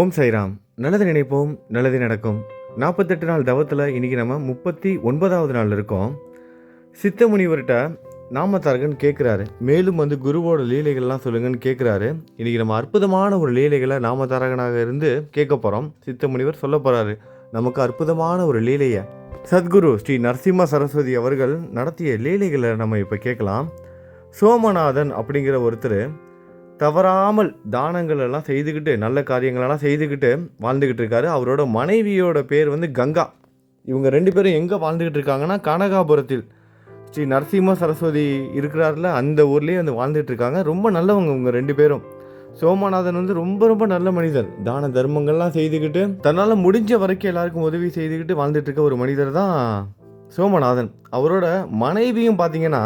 ஓம் சைராம் நல்லது நினைப்போம் நல்லது நடக்கும். நாற்பத்தெட்டு நாள் தவத்தில் இன்றைக்கி நம்ம முப்பத்தி ஒன்பதாவது நாள் இருக்கோம். சித்த முனிவர்கிட்ட நாமத்தார்கன் கேட்குறாரு மேலும் வந்து குருவோட லீலைகள்லாம் சொல்லுங்கன்னு கேட்குறாரு இன்றைக்கி நம்ம அற்புதமான ஒரு லீலைகளை நாமதாரகனாக இருந்து கேட்க போகிறோம் சித்த முனிவர் சொல்ல போகிறாரு நமக்கு அற்புதமான ஒரு லீலையை. சத்குரு ஸ்ரீ நரசிம்ம சரஸ்வதி அவர்கள் நடத்திய லீலைகளை நம்ம இப்போ கேட்கலாம். சோமநாதன் அப்படிங்கிற ஒருத்தர் தவறாமல் தானங்கள் எல்லாம் செய்துக்கிட்டு நல்ல காரியங்களெல்லாம் செய்துக்கிட்டு வாழ்ந்துக்கிட்டு இருக்காரு அவரோட மனைவியோட பேர் வந்து கங்கா. இவங்க ரெண்டு பேரும் எங்கே வாழ்ந்துக்கிட்டு இருக்காங்கன்னா கனகாபுரத்தில். ஸ்ரீ நரசிம்ம சரஸ்வதி இருக்கிறார்ல அந்த ஊர்லேயே வந்து வாழ்ந்துட்டு இருக்காங்க ரொம்ப நல்லவங்க இவங்க ரெண்டு பேரும். சோமநாதன் வந்து ரொம்ப ரொம்ப நல்ல மனிதர். தான தர்மங்கள்லாம் செய்துக்கிட்டு தன்னால் முடிஞ்ச வரைக்கும் எல்லாருக்கும் உதவி செய்துக்கிட்டு வாழ்ந்துட்டு இருக்க ஒரு மனிதர் தான் சோமநாதன். அவரோட மனைவியும் பார்த்தீங்கன்னா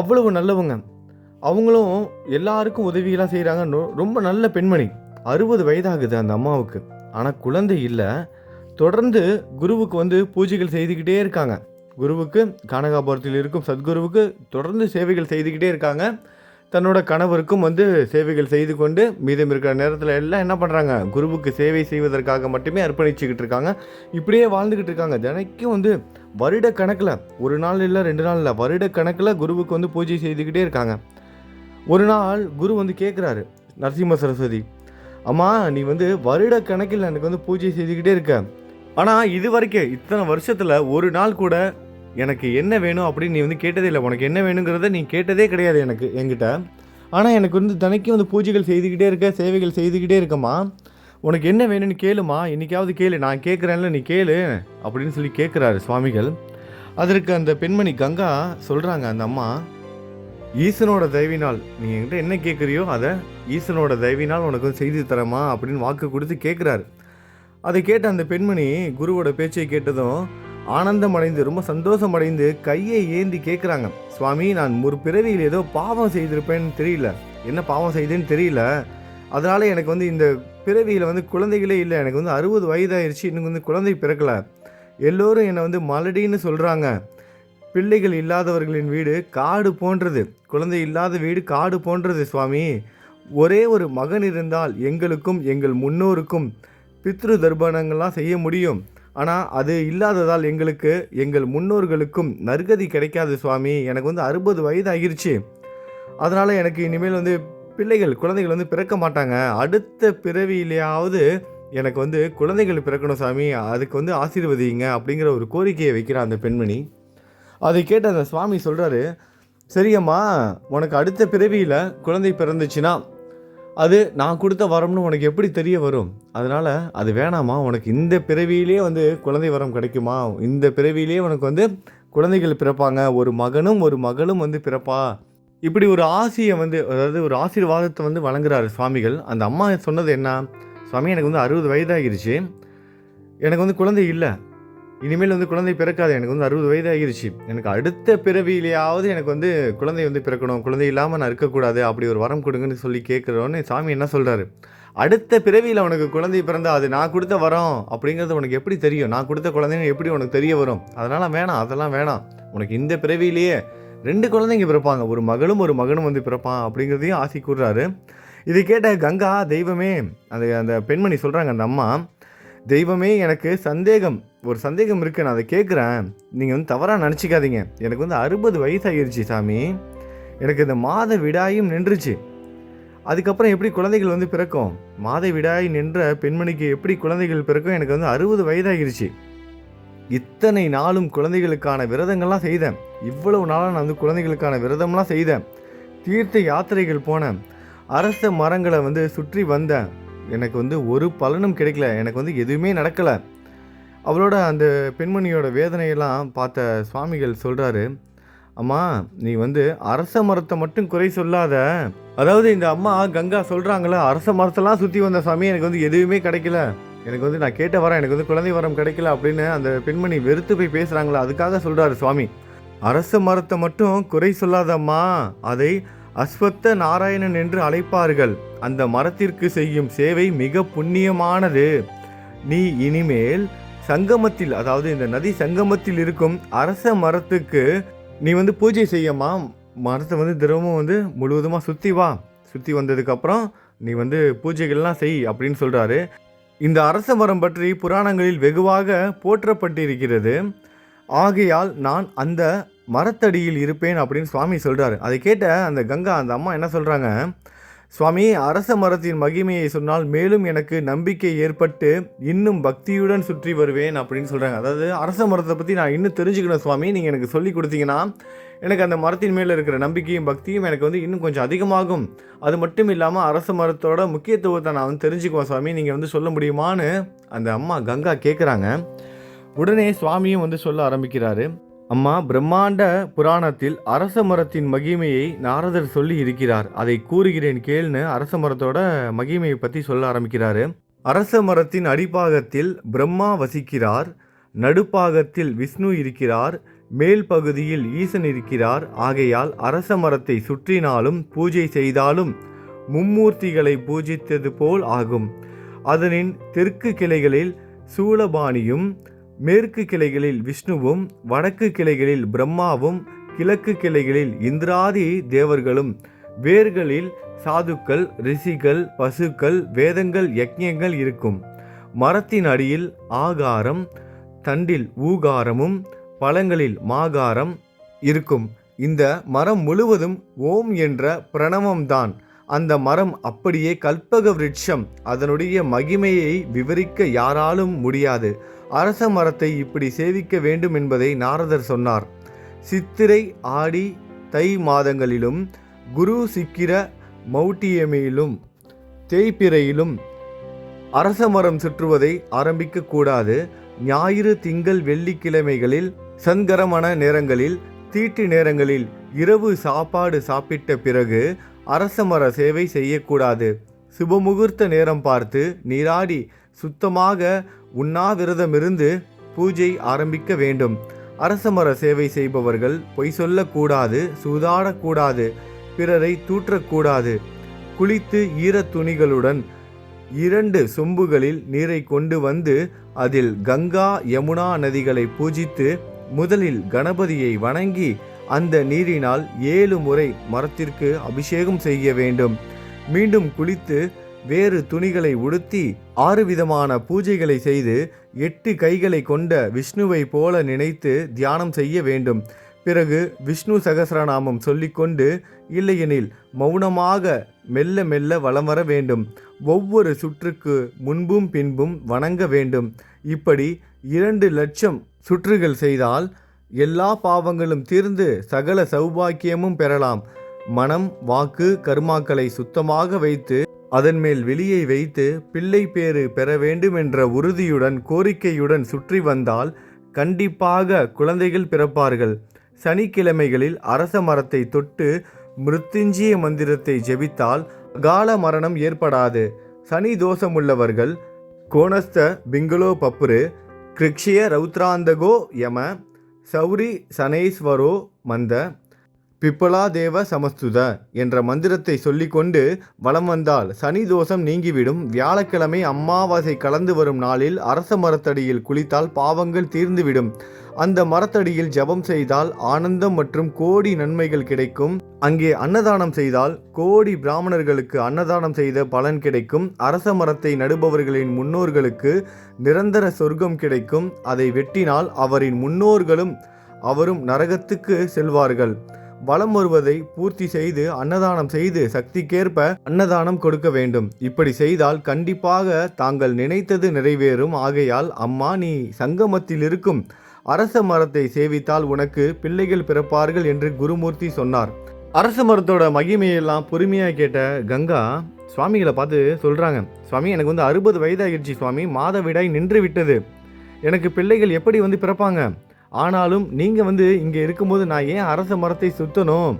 அவ்வளவு நல்லவங்க. அவங்களும் எல்லாருக்கும் உதவிகளாக செய்கிறாங்க ரொம்ப நல்ல பெண்மணி. அறுபது வயதாகுது அந்த அம்மாவுக்கு. ஆனால் குழந்தை இல்லை. தொடர்ந்து குருவுக்கு வந்து பூஜைகள் செய்துக்கிட்டே இருக்காங்க. குருவுக்கு கானகாபுரத்தில் இருக்கும் சத்குருவுக்கு தொடர்ந்து சேவைகள் செய்துக்கிட்டே இருக்காங்க. தன்னோட கணவருக்கும் வந்து சேவைகள் செய்து கொண்டு மீதம் இருக்கிற நேரத்தில் எல்லாம் என்ன பண்ணுறாங்க குருவுக்கு சேவை செய்வதற்காக மட்டுமே அர்ப்பணிச்சுக்கிட்டு இருக்காங்க. இப்படியே வாழ்ந்துக்கிட்டு இருக்காங்க. தினைக்கும் வந்து வருட கணக்கில் ஒரு நாள் இல்லை ரெண்டு நாள் இல்லை வருட கணக்கில் குருவுக்கு வந்து பூஜை செய்துக்கிட்டே இருக்காங்க. ஒரு நாள் குரு வந்து கேட்குறாரு நரசிம்ம சரஸ்வதி அம்மா நீ வந்து வருட கணக்கில் எனக்கு வந்து பூஜை செய்துக்கிட்டே இருக்க. ஆனால் இது வரைக்கும் இத்தனை வருஷத்தில் ஒரு நாள் கூட எனக்கு என்ன வேணும் அப்படின்னு நீ வந்து கேட்டதே இல்லை. உனக்கு என்ன வேணுங்கிறத நீ கேட்டதே கிடையாது எனக்கு என்கிட்ட. ஆனால் எனக்கு வந்து தினைக்கும் வந்து பூஜைகள் செய்துக்கிட்டே இருக்க சேவைகள் செய்துக்கிட்டே இருக்கம்மா. உனக்கு என்ன வேணும்னு கேளுமா இன்னைக்காவது கேளு. நான் கேட்குறேன்ல நீ கேளு அப்படின்னு சொல்லி கேட்குறாரு சுவாமிகள். அதற்கு அந்த பெண்மணி கங்கா சொல்கிறாங்க அந்த அம்மா ஈசனோட தயவினால் நீ என்கிட்ட என்ன கேட்குறியோ அதை ஈசனோட தயவினால் உனக்கு வந்து செய்து தரமா அப்படின்னு வாக்கு கொடுத்து கேட்குறாரு அதை கேட்ட அந்த பெண்மணி குருவோட பேச்சை கேட்டதும் ஆனந்தம் அடைந்து ரொம்ப சந்தோஷம் அடைந்து கையை ஏந்தி கேட்குறாங்க சுவாமி நான் ஒரு பிறவியில் ஏதோ பாவம் செய்திருப்பேன்னு தெரியல. என்ன பாவம் செய்தேன்னு தெரியல. அதனால் எனக்கு வந்து இந்த பிறவியில் வந்து குழந்தைகளே இல்லை. எனக்கு வந்து அறுபது வயதாயிருச்சு. இன்னும் வந்து குழந்தை பிறக்கலை. எல்லோரும் என்னை வந்து மலடின்னு சொல்கிறாங்க பிள்ளைகள் இல்லாதவர்களின் வீடு காடு போன்றது. குழந்தை இல்லாத வீடு காடு போன்றது சுவாமி. ஒரே ஒரு மகன் இருந்தால் எங்களுக்கும் எங்கள் முன்னோருக்கும் பித்ரு தர்ப்பணங்கள்லாம் செய்ய முடியும். ஆனால் அது இல்லாததால் எங்களுக்கு எங்கள் முன்னோர்களுக்கும் நற்கதி கிடைக்காது சுவாமி. எனக்கு வந்து அறுபது வயது ஆகிருச்சு அதனால் எனக்கு இனிமேல் வந்து பிள்ளைகள் குழந்தைகள் வந்து பிறக்க மாட்டாங்க. அடுத்த பிறவியிலேயாவது எனக்கு வந்து குழந்தைகள் பிறக்கணும் சாமி அதுக்கு வந்து ஆசீர்வதிங்க அப்படிங்கிற ஒரு கோரிக்கையை வைக்கிறான் அந்த பெண்மணி. அதை கேட்டு அந்த சுவாமி சொல்கிறாரு சரியம்மா உனக்கு அடுத்த பிறவியில் குழந்தை பிறந்துச்சுன்னா அது நான் கொடுத்த வரம்னு உனக்கு எப்படி தெரிய வரும்? அதனால் அது வேணாமா உனக்கு இந்த பிறவியிலே வந்து குழந்தை வரம் கிடைக்குமா? இந்த பிறவியிலே உனக்கு வந்து குழந்தைகள் பிறப்பாங்க ஒரு மகனும் ஒரு மகளும் வந்து பிறப்பா? இப்படி ஒரு ஆசையை வந்து அதாவது ஒரு ஆசீர்வாதத்தை வந்து வழங்குறாரு சுவாமிகள். அந்த அம்மா சொன்னது என்ன? சுவாமி எனக்கு வந்து அறுபது வயதாகிருச்சு. எனக்கு வந்து குழந்தை இல்லை. இனிமேல் வந்து குழந்தை பிறக்காது. எனக்கு வந்து அறுபது வயது ஆகிருச்சு எனக்கு அடுத்த பிறவியிலேயாவது எனக்கு வந்து குழந்தை வந்து பிறக்கணும். குழந்தை இல்லாமல் நான் இருக்கக்கூடாது. அப்படி ஒரு வரம் கொடுங்கன்னு சொல்லி கேட்குறோன்னு சாமி என்ன சொல்கிறாரு அடுத்த பிறவியில் உனக்கு குழந்தை பிறந்தா அது நான் கொடுத்த வரம் அப்படிங்கிறது உனக்கு எப்படி தெரியும்? நான் கொடுத்த குழந்தைங்க எப்படி உனக்கு தெரிய வரும்? அதனால் வேணாம். அதெல்லாம் வேணாம். உனக்கு இந்த பிறவியிலேயே ரெண்டு குழந்தைங்க பிறப்பாங்க. ஒரு மகளும் ஒரு மகனும் வந்து பிறப்பான் அப்படிங்கிறதையும் ஆசை கூடுறாரு இதை கேட்ட கங்கா தெய்வமே அந்த அந்த பெண்மணி சொல்கிறாங்க அந்த அம்மா தெய்வமே எனக்கு சந்தேகம். ஒரு சந்தேகம் இருக்குது நான் அதை கேட்குறேன். நீங்கள் வந்து தவறாக நினச்சிக்காதீங்க. எனக்கு வந்து அறுபது வயசாகிருச்சு சாமி. எனக்கு இந்த மாத விடாயும் நின்றுச்சு. அதுக்கப்புறம் எப்படி குழந்தைகள் வந்து பிறக்கும்? மாத விடாய் நின்ற பெண்மணிக்கு எப்படி குழந்தைகள் பிறக்கும்? எனக்கு வந்து அறுபது வயதாகிருச்சு இத்தனை நாளும் குழந்தைகளுக்கான விரதங்கள்லாம் செய்தேன். இவ்வளவு நாளாக நான் வந்து குழந்தைகளுக்கான விரதம்லாம் செய்தேன். தீர்த்த யாத்திரைகள் போனேன். அரச மரங்களை வந்து சுற்றி வந்தேன். எனக்கு வந்து ஒரு பலனும் கிடைக்கல. எனக்கு வந்து எதுவுமே நடக்கலை. அவளோட அந்த பெண்மணியோட வேதனையெல்லாம் பார்த்த சுவாமிகள் சொல்கிறாரு அம்மா நீ வந்து அரச மரத்தை மட்டும் குறை சொல்லாத. அதாவது இந்த அம்மா கங்கா சொல்கிறாங்களே அரச மரத்தெல்லாம் சுற்றி வந்த சாமி எனக்கு வந்து எதுவுமே கிடைக்கல. எனக்கு வந்து நான் கேட்ட வரம் எனக்கு வந்து குழந்தை வரம் கிடைக்கல அப்படின்னு அந்த பெண்மணி வெறுத்து போய் பேசுகிறாங்களா அதுக்காக சொல்கிறாரு சுவாமி. அரச மரத்தை மட்டும் குறை சொல்லாதம்மா. அதை அஸ்வத்த நாராயணன் என்று அழைப்பார்கள். அந்த மரத்திற்கு செய்யும் சேவை மிக புண்ணியமானது. நீ இனிமேல் சங்கமத்தில் அதாவது இந்த நதி சங்கமத்தில் இருக்கும் அரச மரத்துக்கு நீ வந்து பூஜை செய்யம்மா. மரத்தை வந்து திரவமும் வந்து முழுவதுமாக சுற்றி வா. சுற்றி வந்ததுக்கப்புறம் நீ வந்து பூஜைகள்லாம் செய் அப்படின்னு சொல்கிறாரு இந்த அரச மரம் பற்றி புராணங்களில் வெகுவாக போற்றப்பட்டிருக்கிறது. ஆகையால் நான் அந்த மரத்தடியில் இருப்பேன் அப்படின்னு சுவாமி சொல்கிறாரு அதை கேட்ட அந்த கங்கா அந்த அம்மா என்ன சொல்கிறாங்க சுவாமி அரச மரத்தின் மகிமையை சொன்னால் மேலும் எனக்கு நம்பிக்கை ஏற்பட்டு இன்னும் பக்தியுடன் சுற்றி வருவேன் அப்படின்னு சொல்கிறாங்க அதாவது அரச மரத்தை பற்றி நான் இன்னும் தெரிஞ்சுக்கணும் சுவாமி. நீங்கள் எனக்கு சொல்லி கொடுத்தீங்கன்னா எனக்கு அந்த மரத்தின் மேலே இருக்கிற நம்பிக்கையும் பக்தியும் எனக்கு வந்து இன்னும் கொஞ்சம் அதிகமாகும். அது மட்டும் இல்லாமல் அரச மரத்தோட முக்கியத்துவத்தை நான் வந்து தெரிஞ்சுக்குவேன் சுவாமி. நீங்கள் வந்து சொல்ல முடியுமான்னு அந்த அம்மா கங்கா கேட்குறாங்க உடனே சுவாமியும் வந்து சொல்ல ஆரம்பிக்கிறாரு. அம்மா பிரம்மாண்ட புராணத்தில் அரச மரத்தின் மகிமையை நாரதர் சொல்லி இருக்கிறார். அதை கூறுகிறேன் கேள்னு அரச மரத்தோட மகிமையை பற்றி சொல்ல ஆரம்பிக்கிறாரு. அரச மரத்தின் அடிப்பாகத்தில் பிரம்மா வசிக்கிறார். நடுப்பாகத்தில் விஷ்ணு இருக்கிறார். மேல் பகுதியில் ஈசன் இருக்கிறார். ஆகையால் அரச மரத்தை சுற்றினாலும் பூஜை செய்தாலும் மும்மூர்த்திகளை பூஜித்தது போல் ஆகும். அதனின் தெற்கு கிளைகளில் சூலபாணியும் மேற்கு கிளைகளில் விஷ்ணுவும் வடக்கு கிளைகளில் பிரம்மாவும் கிழக்கு கிளைகளில் இந்திராதி தேவர்களும். வேர்களில் சாதுக்கள் ரிஷிகள் பசுக்கள் வேதங்கள் யக்ஞங்கள் இருக்கும். மரத்தின் அடியில் ஆகாரம் தண்டில் ஊகாரமும் பழங்களில் மாகாரம் இருக்கும். இந்த மரம் முழுவதும் ஓம் என்ற பிரணவம்தான். அந்த மரம் அப்படியே கல்பக விருட்சம். அதனுடைய மகிமையை விவரிக்க யாராலும் முடியாது. அரச மரத்தை இப்படி சேவிக்க வேண்டும் என்பதை நாரதர் சொன்னார். சித்திரை ஆடி தை மாதங்களிலும் குரு சிக்கிர மௌட்டியமையிலும் தேய்பிறையிலும் அரச மரம் சுற்றுவதை ஆரம்பிக்கக்கூடாது ஞாயிறு திங்கள் வெள்ளிக்கிழமைகளில் சங்கரமண நேரங்களில் தீட்டு நேரங்களில் இரவு சாப்பாடு சாப்பிட்ட பிறகு அரச மர சேவை செய்யக்கூடாது. சுபமுகூர்த்த நேரம் பார்த்து நீராடி சுத்தமாக உண்ணாவிரதமிருந்து பூஜை ஆரம்பிக்க வேண்டும். அரசமர சேவை செய்பவர்கள் பொய் சொல்லக்கூடாது சூதாடக்கூடாது பிறரை தூற்றக்கூடாது. குளித்து ஈரத் துணிகளுடன் இரண்டு சொம்புகளில் நீரை கொண்டு வந்து அதில் கங்கா யமுனா நதிகளை பூஜித்து முதலில் கணபதியை வணங்கி அந்த நீரினால் ஏழு முறை மரத்திற்கு அபிஷேகம் செய்ய வேண்டும். மீண்டும் குளித்து வேறு துணிகளை உடுத்தி ஆறு விதமான பூஜைகளை செய்து எட்டு கைகளை கொண்ட விஷ்ணுவை போல நினைத்து தியானம் செய்ய வேண்டும். பிறகு விஷ்ணு சகசரநாமம் சொல்லிக்கொண்டு இல்லையெனில் மௌனமாக மெல்ல மெல்ல வலம் வர வேண்டும். ஒவ்வொரு சுற்றுக்கு முன்பும் பின்பும் வணங்க வேண்டும். இப்படி இரண்டு லட்சம் சுற்றுகள் செய்தால் எல்லா பாவங்களும் தீர்ந்து சகல சௌபாக்கியமும் பெறலாம். மனம் வாக்கு கர்மாக்களை சுத்தமாக வைத்து அதன் மேல் வெளியை வைத்து பிள்ளை பேறு பெற வேண்டும் என்ற உறுதியுடன் கோரிக்கையுடன் சுற்றி வந்தால் கண்டிப்பாக குழந்தைகள் பிறப்பார்கள். சனிக்கிழமைகளில் அரச மரத்தை தொட்டு மிருத்துஞ்சிய மந்திரத்தை ஜெபித்தால் கால மரணம் ஏற்படாது. சனி தோஷமுள்ளவர்கள் கோணஸ்த பிங்களோ பப்ரு கிருக்ஷிய ரௌத்ராந்தகோ யம சௌரி சனேஸ்வரோ மந்த பிப்பலா தேவ சமஸ்துத என்ற மந்திரத்தை சொல்லிக்கொண்டு வலம் வந்தால் சனி தோஷம் நீங்கிவிடும். வியாழக்கிழமை அம்மாவாசை கலந்து வரும் நாளில் அரச மரத்தடியில் குளித்தால் பாவங்கள் தீர்ந்துவிடும். அந்த மரத்தடியில் ஜெபம் செய்தால் ஆனந்தம் மற்றும் கோடி நன்மைகள் கிடைக்கும். அங்கே அன்னதானம் செய்தால் கோடி பிராமணர்களுக்கு அன்னதானம் செய்த பலன் கிடைக்கும். அரச மரத்தை நடுபவர்களின் முன்னோர்களுக்கு நிரந்தர சொர்க்கம் கிடைக்கும். அதை வெட்டினால் அவரின் முன்னோர்களும் அவரும் நரகத்துக்கு செல்வார்கள். வலம் வருவதை பூர்த்தி செய்து அன்னதானம் செய்து சக்திக்கேற்ப அன்னதானம் கொடுக்க வேண்டும். இப்படி செய்தால் கண்டிப்பாக தாங்கள் நினைத்தது நிறைவேறும். ஆகையால் அம்மா நீ சங்கமத்தில் இருக்கும். அரச மரத்தை சேவித்தால் உனக்கு பிள்ளைகள் பிறப்பார்கள் என்று குருமூர்த்தி சொன்னார். அரச மரத்தோட மகிமையெல்லாம் பொறுமையாக கேட்ட கங்கா சுவாமிகளை பார்த்து சொல்கிறாங்க சுவாமி எனக்கு வந்து அறுபது வயதாகிடுச்சு சுவாமி. மாதவிடாய் நின்று விட்டது. எனக்கு பிள்ளைகள் எப்படி வந்து பிறப்பாங்க? ஆனாலும் நீங்கள் வந்து இங்கே இருக்கும்போது நான் ஏன் அரச மரத்தை சுத்தணும்?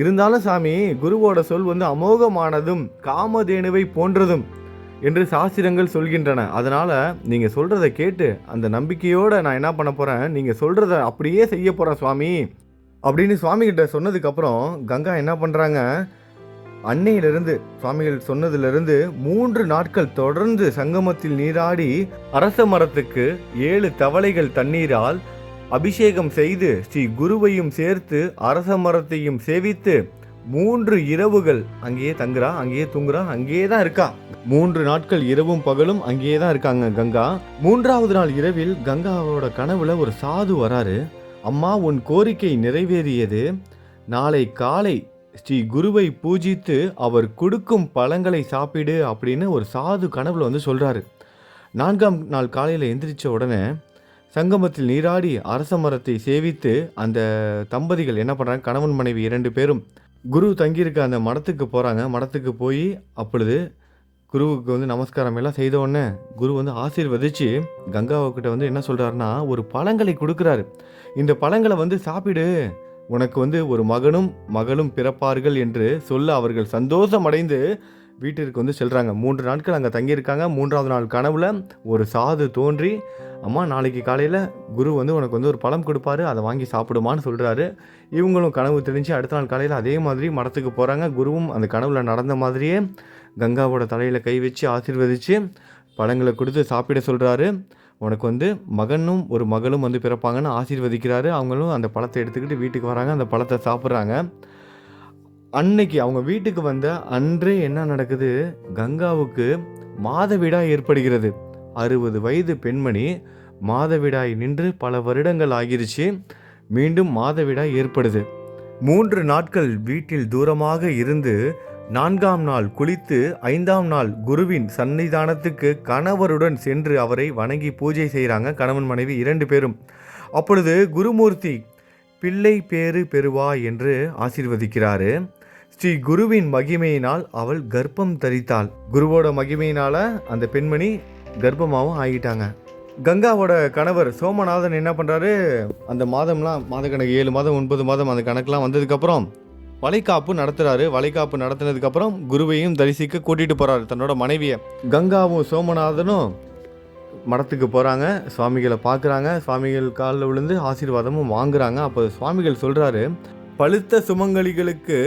இருந்தாலும் சாமி குருவோட சொல் வந்து அமோகமானதும் காமதேனுவை போன்றதும் என்று சாஸ்திரங்கள் சொல்கின்றன. அதனால் நீங்கள் சொல்கிறத கேட்டு அந்த நம்பிக்கையோடு நான் என்ன பண்ண போகிறேன் நீங்கள் சொல்கிறத அப்படியே செய்ய போகிறேன் சுவாமி. அப்படின்னு சுவாமிகிட்ட சொன்னதுக்கப்புறம் கங்கா என்ன பண்ணுறாங்க அன்னையிலிருந்து சுவாமிகள் சொன்னதிலிருந்து மூன்று நாட்கள் தொடர்ந்து சங்கமத்தில் நீராடி அரச மரத்துக்கு ஏழு தவளைகள் தண்ணீரால் அபிஷேகம் செய்து ஸ்ரீ குருவையும் சேர்த்து அரச மரத்தையும் சேவித்து மூன்று இரவுகள் அங்கேயே தங்குறா அங்கேயே தூங்குறா அங்கேயே தான் இருக்கா. மூன்று நாட்கள் இரவும் பகலும் அங்கேயே தான் இருக்காங்க கங்கா. மூன்றாவது நாள் இரவில் கங்காவோட கனவுல ஒரு சாது வராரு. அம்மா உன் கோரிக்கை நிறைவேறியது. நாளை காலை ஸ்ரீ குருவை பூஜித்து அவர் கொடுக்கும் பழங்களை சாப்பிடு அப்படின்னு ஒரு சாது கனவுல வந்து சொல்றாரு. நான்காம் நாள் காலையில் எந்திரிச்ச உடனே சங்கமத்தில் நீராடி அரச மரத்தை சேவித்து அந்த தம்பதிகள் என்ன பண்ணுறாங்க கணவன் மனைவி இரண்டு பேரும் குரு தங்கியிருக்க அந்த மடத்துக்கு போகிறாங்க மடத்துக்கு போய் அப்பொழுது குருவுக்கு வந்து நமஸ்காரம் எல்லாம் செய்த உடனே குரு வந்து ஆசீர்வதிச்சு கங்காவுக்கிட்ட வந்து என்ன சொல்கிறாருன்னா ஒரு பழங்களை கொடுக்குறாரு. இந்த பழங்களை வந்து சாப்பிடு. உனக்கு வந்து ஒரு மகனும் மகளும் பிறப்பார்கள் என்று சொல்ல அவர்கள் சந்தோஷம் அடைந்து வீட்டிற்கு வந்து செல்கிறாங்க மூன்று நாட்கள் அங்கே தங்கியிருக்காங்க. மூன்றாவது நாள் கனவுல ஒரு சாது தோன்றி அம்மா நாளைக்கு காலையில் குரு வந்து உனக்கு வந்து ஒரு பழம் கொடுப்பாரு அதை வாங்கி சாப்பிடுமான்னு சொல்கிறாரு இவங்களும் கனவு தெரிஞ்சு அடுத்த நாள் காலையில் அதே மாதிரி மடத்துக்கு போகிறாங்க குருவும் அந்த கனவுல நடந்த மாதிரியே கங்காவோட தலையில் கை வச்சு ஆசீர்வதித்து பழங்களை கொடுத்து சாப்பிட சொல்கிறாரு உனக்கு வந்து மகனும் ஒரு மகளும் வந்து பிறப்பாங்கன்னு ஆசீர்வதிக்கிறாரு. அவங்களும் அந்த பழத்தை எடுத்துக்கிட்டு வீட்டுக்கு வராங்க. அந்த பழத்தை சாப்பிட்றாங்க. அன்னைக்கு அவங்க வீட்டுக்கு வந்த அன்றே என்ன நடக்குது? கங்காவுக்கு மாதவிடாய் ஏற்படுகிறது. அறுபது வயது பெண்மணி மாதவிடாய் நின்று பல வருடங்கள் ஆகிருச்சு. மீண்டும் மாதவிடாய் ஏற்படுது. மூன்று நாட்கள் வீட்டில் தூரமாக இருந்து நான்காம் நாள் குளித்து ஐந்தாம் நாள் குருவின் சன்னிதானத்துக்கு கணவருடன் சென்று அவரை வணங்கி பூஜை செய்கிறாங்க கணவன் மனைவி இரண்டு பேரும். அப்பொழுது குருமூர்த்தி பிள்ளை பேறு பெறுவா என்று ஆசீர்வதிக்கிறாரு. ஸ்ரீ குருவின் மகிமையினால் அவள் கர்ப்பம் தரித்தாள். குருவோட மகிமையினால அந்த பெண்மணி கர்ப்பமாகவும் ஆகிட்டாங்க. கங்காவோட கணவர் சோமநாதன் என்ன பண்ணுறாரு அந்த மாதம்லாம் மாத கணக்கு ஏழு மாதம் ஒன்பது மாதம் அந்த கணக்கெலாம் வந்ததுக்கப்புறம் வளைகாப்பு நடத்துகிறாரு வளைகாப்பு நடத்தினதுக்கப்புறம் குருவையும் தரிசிக்க கூட்டிகிட்டு போகிறாரு தன்னோட மனைவியை. கங்காவும் சோமநாதனும் மடத்துக்கு போகிறாங்க சுவாமிகளை பார்க்குறாங்க சுவாமிகள் காலில் விழுந்து ஆசீர்வாதமும் வாங்குறாங்க. அப்போ சுவாமிகள் சொல்கிறாரு பழுத்த சுமங்கலிகளுக்கு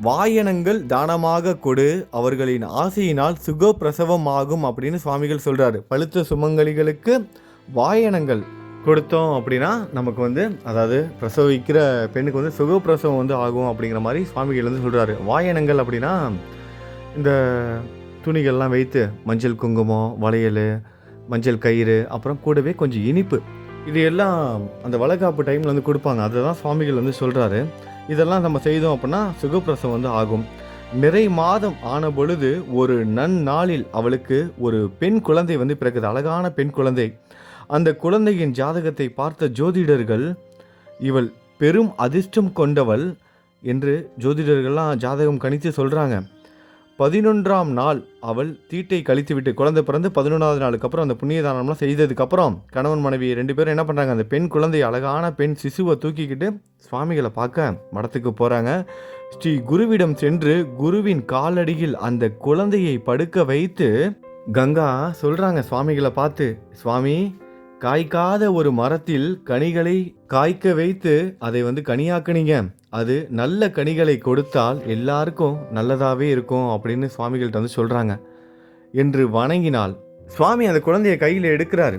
வாயனங்கள் தானமாக கொடு அவர்களின் ஆசையினால் சுகப்பிரசவமாகும் அப்படின்னு சுவாமிகள் சொல்கிறாரு பழுத்த சுமங்கலிகளுக்கு வாயனங்கள் கொடுத்தோம் அப்படின்னா நமக்கு வந்து அதாவது பிரசவிக்கிற பெண்ணுக்கு வந்து சுகப்பிரசவம் வந்து ஆகும் அப்படிங்கிற மாதிரி சுவாமிகள் வந்து சொல்கிறாரு வாயனங்கள் அப்படின்னா இந்த துணிகள்லாம் வைத்து மஞ்சள் குங்குமம் வளையல் மஞ்சள் கயிறு அப்புறம் கூடவே கொஞ்சம் இனிப்பு. இது எல்லாம் அந்த வளகாப்பு டைமில் வந்து கொடுப்பாங்க. அதை தான் சுவாமிகள் வந்து சொல்கிறாரு இதெல்லாம் நம்ம செய்தோம் அப்படின்னா சுகப்பிரசவம் வந்து ஆகும். நிறை மாதம் ஆன பொழுது ஒரு நன்னாளில் அவளுக்கு ஒரு பெண் குழந்தை வந்து பிறகுது அழகான பெண் குழந்தை. அந்த குழந்தையின் ஜாதகத்தை பார்த்த ஜோதிடர்கள் இவள் பெரும் அதிர்ஷ்டம் கொண்டவள் என்று ஜோதிடர்கள்லாம் ஜாதகம் கணித்து சொல்கிறாங்க பதினொன்றாம் நாள் அவள் தீட்டை கழித்துவிட்டு குழந்தை பிறந்து பதினொன்றாவது நாளுக்கு அப்புறம் அந்த புண்ணிய தானம்லாம் செய்ததுக்கப்புறம் கணவன் மனைவி ரெண்டு பேரும் என்ன பண்ணுறாங்க அந்த பெண் குழந்தை அழகான பெண் சிசுவை தூக்கிக்கிட்டு சுவாமிகளை பார்க்க மடத்துக்கு போகிறாங்க ஸ்ரீ குருவிடம் சென்று குருவின் காலடியில் அந்த குழந்தையை படுக்க வைத்து கங்கா சொல்கிறாங்க சுவாமிகளை பார்த்து சுவாமி காய்க்காத ஒரு மரத்தில் கனிகளை காய்க்க வைத்து அதை வந்து கனியாக்குனீங்க. அது நல்ல கனிகளை கொடுத்தால் எல்லாருக்கும் நல்லதாகவே இருக்கும் அப்படின்னு சுவாமிகள்கிட்ட வந்து சொல்கிறாங்க என்று வணங்கினால் சுவாமி அந்த குழந்தைய கையில் எடுக்கிறாரு.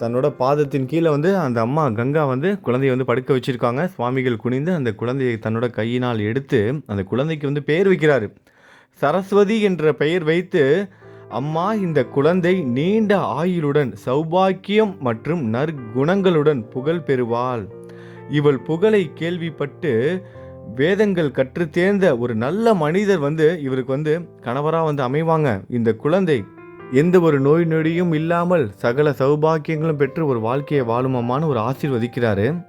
தன்னோட பாதத்தின் கீழே வந்து அந்த அம்மா கங்கா வந்து குழந்தைய வந்து படுக்க வச்சிருக்காங்க. சுவாமிகள் குனிந்து அந்த குழந்தையை தன்னோட கையினால் எடுத்து அந்த குழந்தைக்கு வந்து பெயர் வைக்கிறாரு. சரஸ்வதி என்ற பெயர் வைத்து அம்மா இந்த குழந்தை நீண்ட ஆயுளுடன் சௌபாக்கியம் மற்றும் நற்குணங்களுடன் புகழ் பெறுவாள். இவள் புகழை கேள்விப்பட்டு வேதங்கள் கற்று தேர்ந்த ஒரு நல்ல மனிதர் வந்து இவருக்கு வந்து கணவராக வந்து அமைவாங்க. இந்த குழந்தை எந்த ஒரு நோய் நொடியும் இல்லாமல் சகல சௌபாக்கியங்களும் பெற்று ஒரு வாழ்க்கையை வாழுமம்மான்னு ஒரு ஆசீர்வதிக்கிறாரு.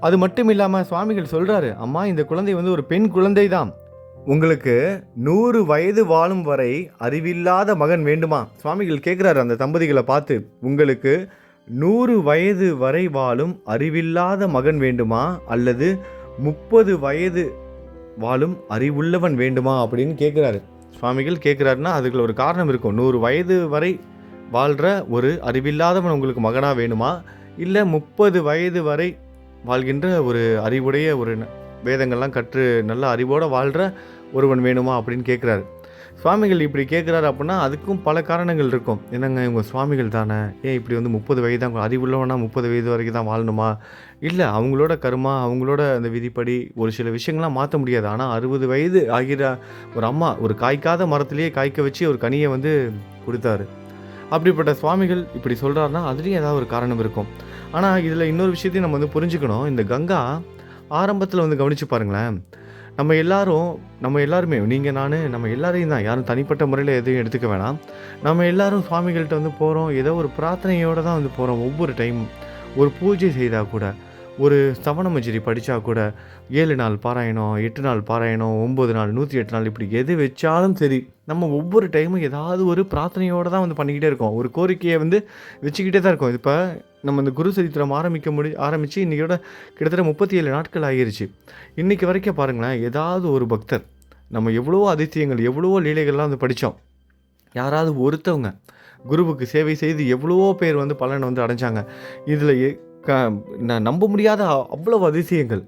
அது மட்டும் இல்லாமல் சுவாமிகள் சொல்கிறாரு அம்மா இந்த குழந்தை வந்து ஒரு பெண் குழந்தை தான் உங்களுக்கு நூறு வயது வாழும் வரை அறிவில்லாத மகன் வேண்டுமா? சுவாமிகள் கேட்குறாரு அந்த தம்பதிகளை பார்த்து உங்களுக்கு நூறு வயது வரை வாழும் அறிவில்லாத மகன் வேண்டுமா? அல்லது முப்பது வயது வாழும் அறிவுள்ளவன் வேண்டுமா? அப்படின்னு கேட்குறாரு. சுவாமிகள் கேட்குறாருன்னா அதுக்குள்ள ஒரு காரணம் இருக்கும். நூறு வயது வரை வாழ்கிற ஒரு அறிவில்லாதவன் உங்களுக்கு மகனாக வேணுமா? இல்லை முப்பது வயது வரை வாழ்கின்ற ஒரு அறிவுடைய ஒரு வேதங்கள்லாம் கற்று நல்ல அறிவோடு வாழ்கிற ஒருவன் வேணுமா அப்படின்னு கேட்குறாரு சுவாமிகள் இப்படி கேட்குறாரு அப்படின்னா அதுக்கும் பல காரணங்கள் இருக்கும். என்னங்க இவங்க சுவாமிகள் தானே? ஏன் இப்படி வந்து முப்பது வயது தான் அறிவுள்ளவனா முப்பது வயது வரைக்கும் தான் வாழணுமா? இல்லை அவங்களோட கருமா அவங்களோட அந்த விதிப்படி ஒரு சில விஷயங்கள்லாம் மாற்ற முடியாது. ஆனால் அறுபது வயது ஆகிற ஒரு அம்மா ஒரு காய்க்காத மரத்துலேயே காய்க்க வச்சு ஒரு கனியை வந்து கொடுத்தாரு. அப்படிப்பட்ட சுவாமிகள் இப்படி சொல்கிறாருன்னா அதுலேயும் ஏதாவது ஒரு காரணம் இருக்கும். ஆனால் இதில் இன்னொரு விஷயத்தையும் நம்ம வந்து புரிஞ்சுக்கணும். இந்த கங்கா ஆரம்பத்தில் வந்து கவனித்து பாருங்களேன். நம்ம எல்லாரும் நம்ம எல்லாருமே நீங்கள் நான் நம்ம எல்லாரையும் தான். யாரும் தனிப்பட்ட முறையில் எதையும் எடுத்துக்க வேணாம். நம்ம எல்லாரும் சுவாமிகள்கிட்ட வந்து போகிறோம் ஏதோ ஒரு பிரார்த்தனையோடு தான் வந்து போகிறோம் ஒவ்வொரு டைம் ஒரு பூஜை செய்தால் கூட. ஒரு சவணமஞ்சரி படித்தா கூட ஏழு நாள் பாராயணம் எட்டு நாள் பாராயணம் ஒம்பது நாள் நூற்றி எட்டு நாள் இப்படி எது வச்சாலும் சரி நம்ம ஒவ்வொரு டைமும் ஏதாவது ஒரு பிரார்த்தனையோடு தான் வந்து பண்ணிக்கிட்டே இருக்கோம். ஒரு கோரிக்கையை வந்து வச்சுக்கிட்டே தான் இருக்கோம். இப்போ நம்ம இந்த குரு சரித்திரம் ஆரம்பிக்க முடி ஆரம்பித்து இன்றைக்கோட கிட்டத்தட்ட முப்பத்தி ஏழு நாட்கள் ஆகிருச்சு. இன்றைக்கி வரைக்கும் பாருங்களேன் ஏதாவது ஒரு பக்தர் நம்ம எவ்வளவோ அதிசயங்கள் எவ்வளவோ லீலைகள்லாம் வந்து படித்தோம் யாராவது ஒருத்தவங்க குருவுக்கு சேவை செய்து எவ்வளவோ பேர் வந்து பலனை வந்து அடைஞ்சாங்க. இதில் க நான் நம்ப முடியாத அவ்வளவு அதிசயங்கள்.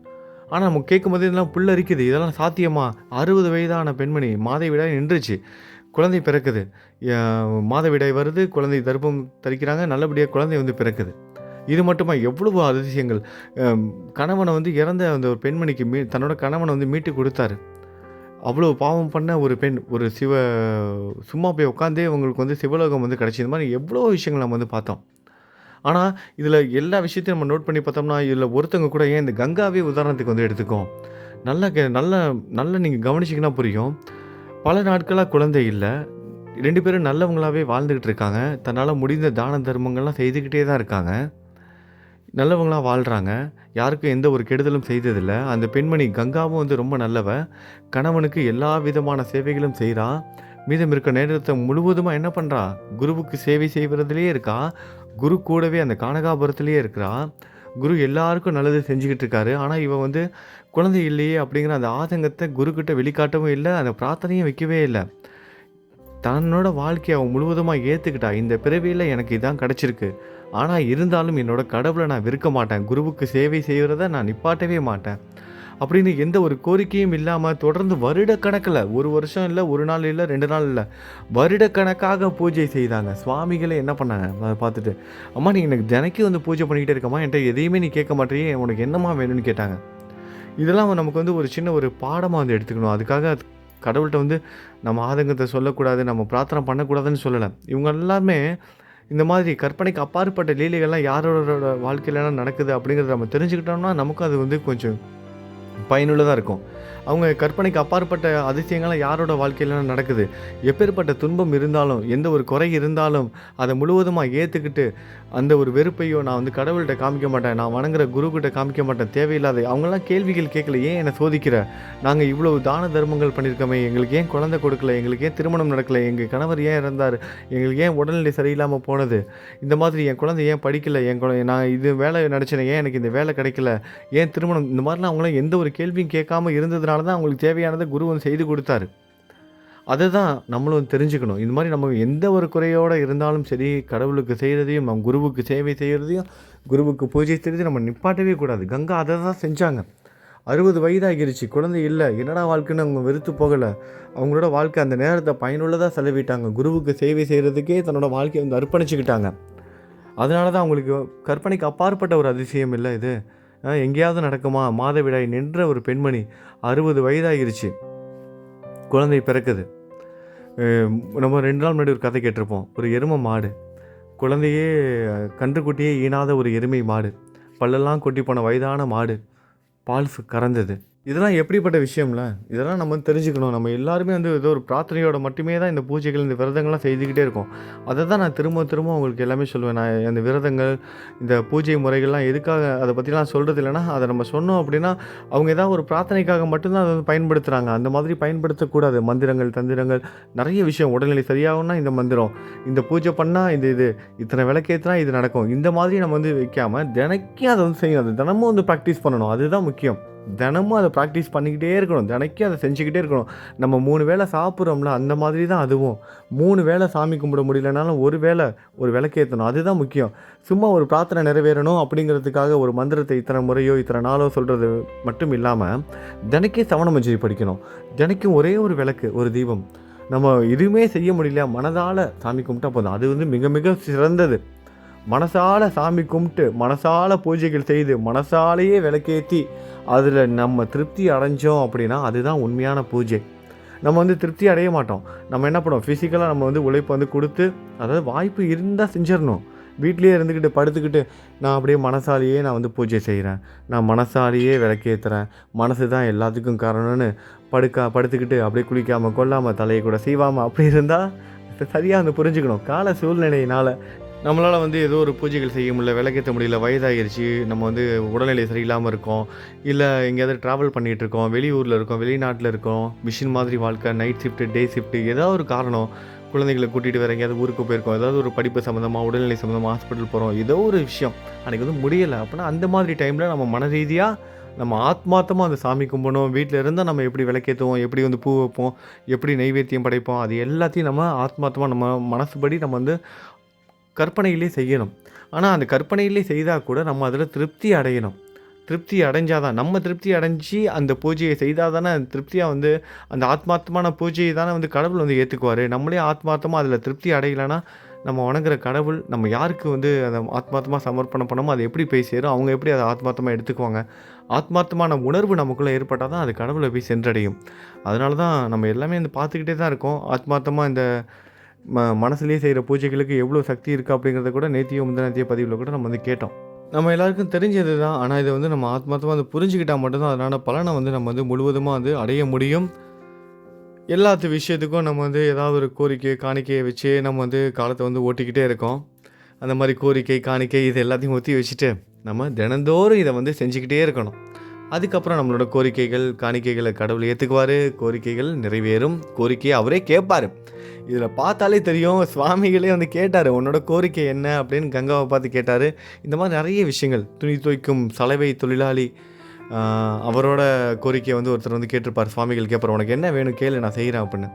ஆனால் நம்ம கேட்கும் போது இதெல்லாம் புல்லரிக்குது இதெல்லாம் சாத்தியமா? அறுபது வயதான பெண்மணி மாதவிடாய் நின்றுச்சு. குழந்தை பிறக்குது. மாதவிடாய் வருது குழந்தை தர்ப்பம் தரிக்கிறாங்க நல்லபடியாக குழந்தை வந்து பிறக்குது. இது மட்டுமா? எவ்வளவு அதிசயங்கள். கணவனை வந்து இறந்த அந்த ஒரு பெண்மணிக்கு மீ தன்னோட கணவனை வந்து மீட்டு கொடுத்தாரு. அவ்வளோ பாவம் பண்ண ஒரு பெண் ஒரு சிவ சும்மா போய் உட்காந்தே அவங்களுக்கு வந்து சிவலோகம் வந்து கிடச்சி இந்த மாதிரி எவ்வளோ விஷயங்கள் நம்ம வந்து பார்த்தோம். ஆனால் இதில் எல்லா விஷயத்தையும் நம்ம நோட் பண்ணி பார்த்தோம்னா இதில் ஒருத்தவங்க கூட ஏன் இந்த கங்காவே உதாரணத்துக்கு வந்து எடுத்துக்கோம்? நல்ல க நல்ல நல்ல நீங்கள் கவனிச்சிங்கன்னா புரியும். பல நாட்களாக குழந்தை இல்லை. ரெண்டு பேரும் நல்லவங்களாகவே வாழ்ந்துக்கிட்டு இருக்காங்க. தன்னால் முடிந்த தான தர்மங்கள்லாம் செய்துக்கிட்டே தான் இருக்காங்க. நல்லவங்களாக வாழ்கிறாங்க யாருக்கும் எந்த ஒரு கெடுதலும் செய்ததில்லை. அந்த பெண்மணி கங்காவும் வந்து ரொம்ப நல்லவ. கணவனுக்கு எல்லா விதமான சேவைகளும் செய்கிறான் மீதம் இருக்க நேரத்தை முழுவதுமாக என்ன பண்ணுறா குருவுக்கு சேவை செய்வதிலேயே இருக்கா? குரு கூடவே அந்த கானகாபுரத்துலேயே இருக்கிறா? குரு எல்லாருக்கும் நல்லது செஞ்சுக்கிட்டு இருக்காரு. ஆனால் இவன் வந்து குழந்தை இல்லையே அப்படிங்கிற அந்த ஆதங்கத்தை குருக்கிட்ட வெளிக்காட்டவும் இல்லை அந்த பிரார்த்தனையும் வைக்கவே இல்லை. தன்னோட வாழ்க்கையை அவன் முழுவதுமாக ஏற்றுக்கிட்டா இந்த பிறவியில் எனக்கு இதான் கிடச்சிருக்கு. ஆனால் இருந்தாலும் என்னோட கடவுளை நான் விற்க மாட்டேன். குருவுக்கு சேவை செய்கிறத நான் நிப்பாட்டவே மாட்டேன். அப்படின்னு எந்த ஒரு கோரிக்கையும் இல்லாமல் தொடர்ந்து வருடக்கணக்கில் ஒரு வருஷம் இல்லை ஒரு நாள் இல்லை ரெண்டு நாள் இல்லை வருடக்கணக்காக பூஜை செய்தாங்க. சுவாமிகளை என்ன பண்ணாங்க? அதை பார்த்துட்டு அம்மா நீ எனக்கு தினைக்கும் வந்து பூஜை பண்ணிக்கிட்டே இருக்கம்மா. என்கிட்ட எதையுமே நீ கேட்க மாட்டேயே உனக்கு என்னம்மா வேணும்னு கேட்டாங்க. இதெல்லாம் நமக்கு வந்து ஒரு சின்ன ஒரு பாடமாக வந்து எடுத்துக்கணும். அதுக்காக கடவுள்கிட்ட வந்து நம்ம ஆதங்கத்தை சொல்லக்கூடாது நம்ம பிரார்த்தனை பண்ணக்கூடாதுன்னு சொல்லலை. இவங்க எல்லாருமே இந்த மாதிரி கற்பனைக்கு அப்பாற்பட்ட லீலைகள்லாம் யாரோட வாழ்க்கையிலலாம் நடக்குது அப்படிங்கிறத நம்ம தெரிஞ்சுக்கிட்டோம்னா நமக்கும் அது வந்து கொஞ்சம் பயனுள்ளதாக இருக்கும். அவங்க கற்பனைக்கு அப்பாற்பட்ட அதிசயங்கள்லாம் யாரோட வாழ்க்கையிலாம் நடக்குது? எப்பேற்பட்ட துன்பம் இருந்தாலும் எந்த ஒரு குறை இருந்தாலும் அதை முழுவதுமாக ஏற்றுக்கிட்டு அந்த ஒரு வெறுப்பையோ நான் வந்து கடவுள்கிட்ட காமிக்க மாட்டேன். நான் வணங்குற குருக்கிட்ட காமிக்க மாட்டேன். தேவையில்லாத அவங்களாம் கேள்விகள் கேட்கல ஏன் என்னை சோதிக்கிற? நாங்கள் இவ்வளவு தான தர்மங்கள் பண்ணியிருக்கோமே எங்களுக்கு ஏன் குழந்தை கொடுக்கல? எங்களுக்கு ஏன் திருமணம் நடக்கல? எங்கள் கணவர் ஏன் இறந்தார்? எங்களுக்கு ஏன் உடல்நிலை சரியில்லாமல் போனது? இந்த மாதிரி என் குழந்தை ஏன் படிக்கல? என் குழந்தை நான் இது வேலை நினச்சேன் ஏன் எனக்கு இந்த வேலை கிடைக்கல? ஏன் திருமணம்? இந்த மாதிரிலாம் அவங்களாம் எந்த ஒரு கேள்வியும் கேட்காம இருந்ததுனால தான் அவங்களுக்கு தேவையானதை குரு வந்து செய்து கொடுத்தாரு. அதை தான் நம்மளும் தெரிஞ்சுக்கணும். இந்த மாதிரி நம்ம எந்த ஒரு குறையோடு இருந்தாலும் சரி கடவுளுக்கு செய்கிறதையும் நம்ம குருவுக்கு சேவை செய்கிறதையும் குருவுக்கு பூஜை செய்கிறதையும் நம்ம நிப்பாட்டவே கூடாது. கங்கா அதை தான் செஞ்சாங்க. அறுபது வயதாகிருச்சு. குழந்தை இல்லை. என்னடா வாழ்க்கைன்னு அவங்க வெறுத்து போகலை. அவங்களோட வாழ்க்கை அந்த நேரத்தை பயனுள்ளதாக செலவிட்டாங்க. குருவுக்கு சேவை செய்கிறதுக்கே தன்னோட வாழ்க்கையை வந்து அர்ப்பணிச்சுக்கிட்டாங்க. அதனால தான் அவங்களுக்கு கற்பனைக்கு அப்பாற்பட்ட ஒரு அதிசயம் இல்லை இது. எங்கேயாவது நடக்குமா? மாதவிடாய் நின்ற ஒரு பெண்மணி அறுபது வயதாகிருச்சு. குழந்தை பிறக்குது. நம்ம ரெண்டு நாள் முன்னாடி ஒரு கதை கேட்டிருப்போம். ஒரு எருமை மாடு. குழந்தையே கன்றுக்குட்டியே ஈனாத ஒரு எருமை மாடு. பல்லெல்லாம் கொட்டி போன வயதான மாடு. பால் கறந்தது. இதெல்லாம் எப்படிப்பட்ட விஷயம்ல? இதெல்லாம் நம்ம வந்து தெரிஞ்சுக்கணும். நம்ம எல்லாருமே வந்து ஏதோ ஒரு பிரார்த்தனையோட மட்டுமே தான் இந்த பூஜைகள் இந்த விரதங்கள்லாம் செய்துக்கிட்டே இருக்கோம். அதை தான் நான் திரும்ப திரும்ப உங்களுக்கு எல்லாமே சொல்லுவேன் நான் அந்த விரதங்கள் இந்த பூஜை முறைகள்லாம் எதுக்காக அதை பற்றிலாம் சொல்கிறது இல்லைன்னா அதை நம்ம சொன்னோம் அப்படின்னா அவங்க ஏதாவது ஒரு பிரார்த்தனைக்காக மட்டும்தான் அதை வந்து பயன்படுத்துகிறாங்க அந்த மாதிரி பயன்படுத்தக்கூடாது. மந்திரங்கள் தந்திரங்கள் நிறைய விஷயம் உடல்நிலை சரியாகும்னா இந்த மந்திரம் இந்த பூஜை பண்ணால் இந்த இது இத்தனை விளக்கேற்றினா இது நடக்கும். இந்த மாதிரி நம்ம வந்து வைக்காமல் தினைக்கும் அதை வந்து செய்யணும். அது தினமும் வந்து ப்ராக்டிஸ் பண்ணணும். அதுதான் முக்கியம். தினமும் அதை ப்ராக்டிஸ் பண்ணிக்கிட்டே இருக்கணும். தினைக்கும் அதை செஞ்சுக்கிட்டே இருக்கணும். நம்ம மூணு வேளை சாப்பிட்றோம்ல அந்த மாதிரி தான் அதுவும். மூணு வேளை சாமி கும்பிட முடியலனாலும் ஒரு வேளை ஒரு விளக்கேற்றணும் அதுதான் முக்கியம். சும்மா ஒரு பிரார்த்தனை நிறைவேறணும் அப்படிங்கிறதுக்காக ஒரு மந்திரத்தை இத்தனை முறையோ இத்தனை நாளோ சொல்கிறது மட்டும் இல்லாமல் தினைக்கும் சவண மஞ்சரி படிக்கணும். தினைக்கும் ஒரே ஒரு விளக்கு ஒரு தீபம். நம்ம எதுவுமே செய்ய முடியல மனதால் சாமி கும்பிட்டா போதும். அது வந்து மிக மிக சிறந்தது. மனசால சாமி கும்பிட்டு மனசால பூஜைகள் செய்து மனசாலேயே விளக்கேற்றி அதில் நம்ம திருப்தி அடைஞ்சோம் அப்படின்னா அதுதான் உண்மையான பூஜை. நம்ம வந்து திருப்தி அடைய மாட்டோம். நம்ம என்ன பண்ணுவோம்? ஃபிசிக்கலாக நம்ம வந்து உழைப்பு வந்து கொடுத்து அதாவது வாய்ப்பு இருந்தால் செஞ்சிடணும். வீட்லேயே இருந்துக்கிட்டு படுத்துக்கிட்டு நான் அப்படியே மனசாலேயே நான் வந்து பூஜை செய்கிறேன் நான் மனசாலேயே விளக்கேற்றுறேன் மனசு தான் எல்லாத்துக்கும் காரணம்னு படுக்கா படுத்துக்கிட்டு அப்படியே குளிக்காமல் கொல்லாமல் தலையை கூட செய்வாமல் அப்படி இருந்தால் சரியாக வந்து புரிஞ்சுக்கணும். கால சூழ்நிலையினால் நம்மளால் வந்து ஏதோ ஒரு பூஜைகள் செய்ய முடியல விளக்கேற்ற முடியல வயதாகிருச்சு நம்ம வந்து உடல்நிலை சரியில்லாமல் இருக்கோம் இல்லை எங்கேயாவது ட்ராவல் பண்ணிகிட்டு இருக்கோம் வெளியூரில் இருக்கோம் வெளிநாட்டில் இருக்கோம் மிஷின் மாதிரி வாழ்க்கை நைட் ஷிஃப்ட்டு டே ஷிஃப்ட்டு ஏதாவது ஒரு காரணம். குழந்தைகளை கூட்டிகிட்டு வேறு எங்கேயாவது ஊருக்கு போயிருக்கோம் ஏதாவது ஒரு படிப்பு சம்மந்தமாக உடல்நிலை சம்மந்தமாக ஹாஸ்பிட்டல் போகிறோம் ஏதோ ஒரு விஷயம். அன்றைக்கி வந்து முடியலை அப்படின்னா அந்த மாதிரி டைமில் நம்ம மன ரீதியாக நம்ம ஆத்மார்த்தமாக அந்த சாமி கும்பிடணும். வீட்டில் இருந்தால் நம்ம எப்படி விளக்கேற்றுவோம் எப்படி வந்து பூ வைப்போம் எப்படி நைவேத்தியம் படைப்போம் அது எல்லாத்தையும் நம்ம ஆத்மார்த்தமாக நம்ம மனசுபடி நம்ம வந்து கற்பனையிலே செய்யணும். ஆனால் அந்த கற்பனையிலே செய்தால் கூட நம்ம அதில் திருப்தி அடையணும். திருப்தி அடைஞ்சாதான் நம்ம திருப்தி அடைஞ்சி அந்த பூஜையை செய்தால் தானே அந்த திருப்தியாக வந்து அந்த ஆத்மார்த்தமான பூஜையை தானே வந்து கடவுள் வந்து ஏற்றுக்குவார் நம்மளே ஆத்மார்த்தமாக அதில் திருப்தி அடையலைன்னா நம்ம வணங்குற கடவுள் நம்ம யாருக்கு வந்து அதை ஆத்மார்த்தமாக சமர்ப்பணம் பண்ணமோ அதை எப்படி போய் சேரும்? அவங்க எப்படி அதை ஆத்மார்த்தமாக எடுத்துக்குவாங்க? ஆத்மார்த்தமான உணர்வு நமக்குள்ளே ஏற்பட்டால் தான் அது கடவுளை போய் சென்றடையும். அதனால தான் நம்ம எல்லாமே வந்து பார்த்துக்கிட்டே தான் இருக்கோம். ஆத்மார்த்தமாக இந்த ம மனசுலேயே செய்கிற பூஜைகளுக்கு எவ்வளோ சக்தி இருக்குது அப்படிங்கிறத கூட நேத்தியோ முந்தினத்திய பதிவில் கூட நம்ம வந்து கேட்டோம். நம்ம எல்லாருக்கும் தெரிஞ்சது தான். ஆனால் இதை வந்து நம்ம ஆத்மார்த்தமாக வந்து புரிஞ்சுக்கிட்டால் மட்டும்தான் அதனால் பலனை வந்து நம்ம வந்து முழுவதுமாக வந்து அடைய முடியும். எல்லாத்து விஷயத்துக்கும் நம்ம வந்து ஏதாவது ஒரு கோரிக்கை காணிக்கையை வச்சு நம்ம வந்து காலத்தை வந்து ஓட்டிக்கிட்டே இருக்கோம். அந்த மாதிரி கோரிக்கை காணிக்கை இது எல்லாத்தையும் ஒத்தி வச்சுட்டு நம்ம தினந்தோறும் இதை வந்து செஞ்சுக்கிட்டே இருக்கணும். அதுக்கப்புறம் நம்மளோட கோரிக்கைகள் காணிக்கைகளை கடவுள் ஏற்றுக்குவார் கோரிக்கைகள் நிறைவேறும். கோரிக்கையை அவரே கேட்பார். இதில் பார்த்தாலே தெரியும் சுவாமிகளே வந்து கேட்டார் உன்னோட கோரிக்கை என்ன? அப்படின்னு கங்காவை பார்த்து கேட்டார். இந்த மாதிரி நிறைய விஷயங்கள். துணி துவைக்கும் சலவை தொழிலாளி அவரோட கோரிக்கையை வந்து ஒருத்தர் வந்து கேட்டிருப்பார். சுவாமிகள் கேட்பார் உனக்கு என்ன வேணும்? கேளு நான் செய்கிறேன் அப்படின்னு.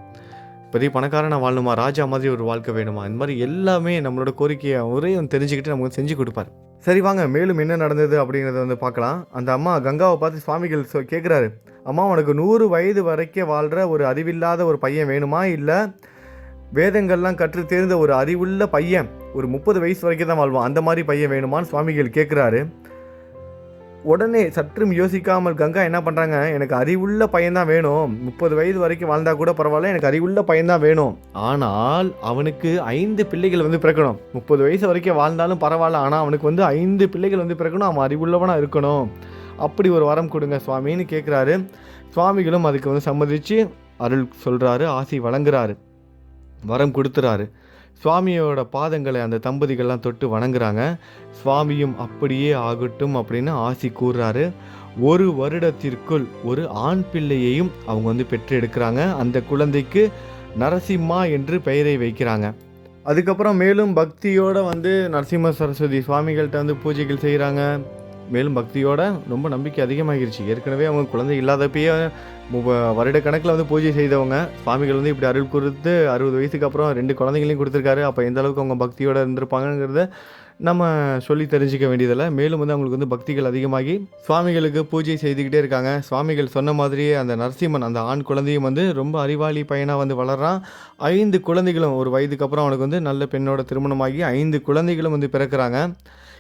பெரிய பணக்காரனா வாழணுமா? ராஜா மாதிரி ஒரு வாழ்க்கை வேணுமா? இந்த மாதிரி எல்லாமே நம்மளோட கோரிக்கையை அவரே வந்து தெரிஞ்சுக்கிட்டு நமக்கு வந்து செஞ்சு கொடுப்பார். சரி வாங்க மேலும் என்ன நடந்தது அப்படிங்கிறத வந்து பார்க்கலாம். அந்த அம்மா கங்காவை பார்த்து சுவாமிகள் சொ கேட்குறாரு அம்மா உனக்கு நூறு வயது வரைக்கும் வாழ்கிற ஒரு அறிவில்லாத ஒரு பையன் வேணுமா? இல்லை வேதங்கள்லாம் கற்று தேர்ந்த ஒரு அறிவுள்ள பையன் ஒரு முப்பது வயசு வரைக்கும் தான் வாழ்வான். அந்த மாதிரி பையன் வேணுமான்னு சுவாமிகள் கேட்குறாரு உடனே சற்றும் யோசிக்காமல் கங்கா என்ன பண்ணுறாங்க எனக்கு அறிவுள்ள பையன்தான் வேணும். முப்பது வயது வரைக்கும் வாழ்ந்தால் கூட பரவாயில்ல எனக்கு அறிவுள்ள பையன்தான் வேணும். ஆனால் அவனுக்கு ஐந்து பிள்ளைகள் வந்து பிறக்கணும். முப்பது வயசு வரைக்கும் வாழ்ந்தாலும் பரவாயில்ல ஆனால் அவனுக்கு வந்து ஐந்து பிள்ளைகள் வந்து பிறக்கணும். அவன் அறிவுள்ளவனாக இருக்கணும். அப்படி ஒரு வரம் கொடுங்க சுவாமின்னு கேட்குறாரு சுவாமிகளும் அதுக்கு வந்து சம்மதித்து அருள் சொல்கிறாரு ஆசி வழங்குறாரு. வரம் கொடுத்துறாரு. சுவாமியோட பாதங்களை அந்த தம்பதிகள்லாம் தொட்டு வணங்குறாங்க. சுவாமியும் அப்படியே ஆகட்டும் அப்படின்னு ஆசி கூறுறாரு. ஒரு வருடத்திற்குள் ஒரு ஆண் பிள்ளையையும் அவங்க வந்து பெற்று எடுக்கிறாங்க அந்த குழந்தைக்கு நரசிம்மா என்று பெயரை வைக்கிறாங்க. அதுக்கப்புறம் மேலும் பக்தியோடு வந்து நரசிம்ம சரஸ்வதி சுவாமிகள்கிட்ட வந்து பூஜைகள் செய்கிறாங்க மேலும் பக்தியோட ரொம்ப நம்பிக்கை அதிகமாகிருச்சு. ஏற்கனவே அவங்க குழந்தை இல்லாதப்பயே வருட கணக்கில் வந்து பூஜை செய்தவங்க. சுவாமிகள் வந்து இப்படி அருள் கொடுத்து அறுபது வயசுக்கு அப்புறம் ரெண்டு குழந்தைகளையும் கொடுத்துருக்காரு. அப்போ எந்த அளவுக்கு அவங்க பக்தியோட இருந்திருப்பாங்கங்கிறத நம்ம சொல்லி தெரிஞ்சுக்க வேண்டியதில்லை மேலும் வந்து அவங்களுக்கு வந்து பக்திகள் அதிகமாகி சுவாமிகளுக்கு பூஜை செய்துக்கிட்டே இருக்காங்க. சுவாமிகள் சொன்ன மாதிரியே அந்த நரசிம்மன் அந்த ஆண் குழந்தையும் வந்து ரொம்ப அறிவாளி பையனாக வந்து வளர்றான். ஐந்து குழந்தைகளும் ஒரு வயதுக்கு அப்புறம் அவனுக்கு வந்து நல்ல பெண்ணோட திருமணமாகி ஐந்து குழந்தைகளும் வந்து பிறக்கிறாங்க.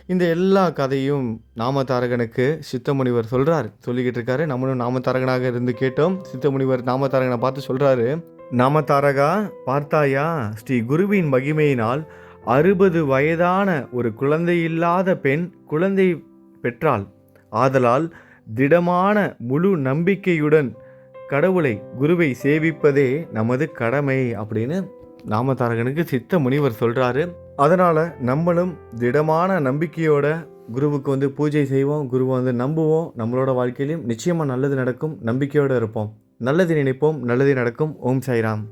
இந்த எல்லா கதையும் நாமதாரகனுக்கு சித்தமுனிவர் சொல்கிறார் சொல்லிக்கிட்டு இருக்காரு. நம்மளும் நாமதாரகனாக இருந்து கேட்டோம். சித்தமுனிவர் நாமதாரகனை பார்த்து சொல்கிறாரு நாமதாரகா பார்த்தாயா? ஸ்ரீ குருவின் மகிமையினால் அறுபது வயதான ஒரு குழந்தையில்லாத பெண் குழந்தை பெற்றாள். ஆதலால் திடமான முழு நம்பிக்கையுடன் கடவுளை குருவை சேவிப்பதே நமது கடமை அப்படின்னு நாமதாரகனுக்கு சித்த முனிவர் சொல்கிறாரு அதனால் நம்மளும் திடமான நம்பிக்கையோட குருவுக்கு வந்து பூஜை செய்வோம் குருவை வந்து நம்புவோம். நம்மளோட வாழ்க்கையிலும் நிச்சயமாக நல்லது நடக்கும் நம்பிக்கையோடு இருப்போம். நல்லது நினைப்போம் நல்லது நடக்கும். ஓம் சாய்ராம்.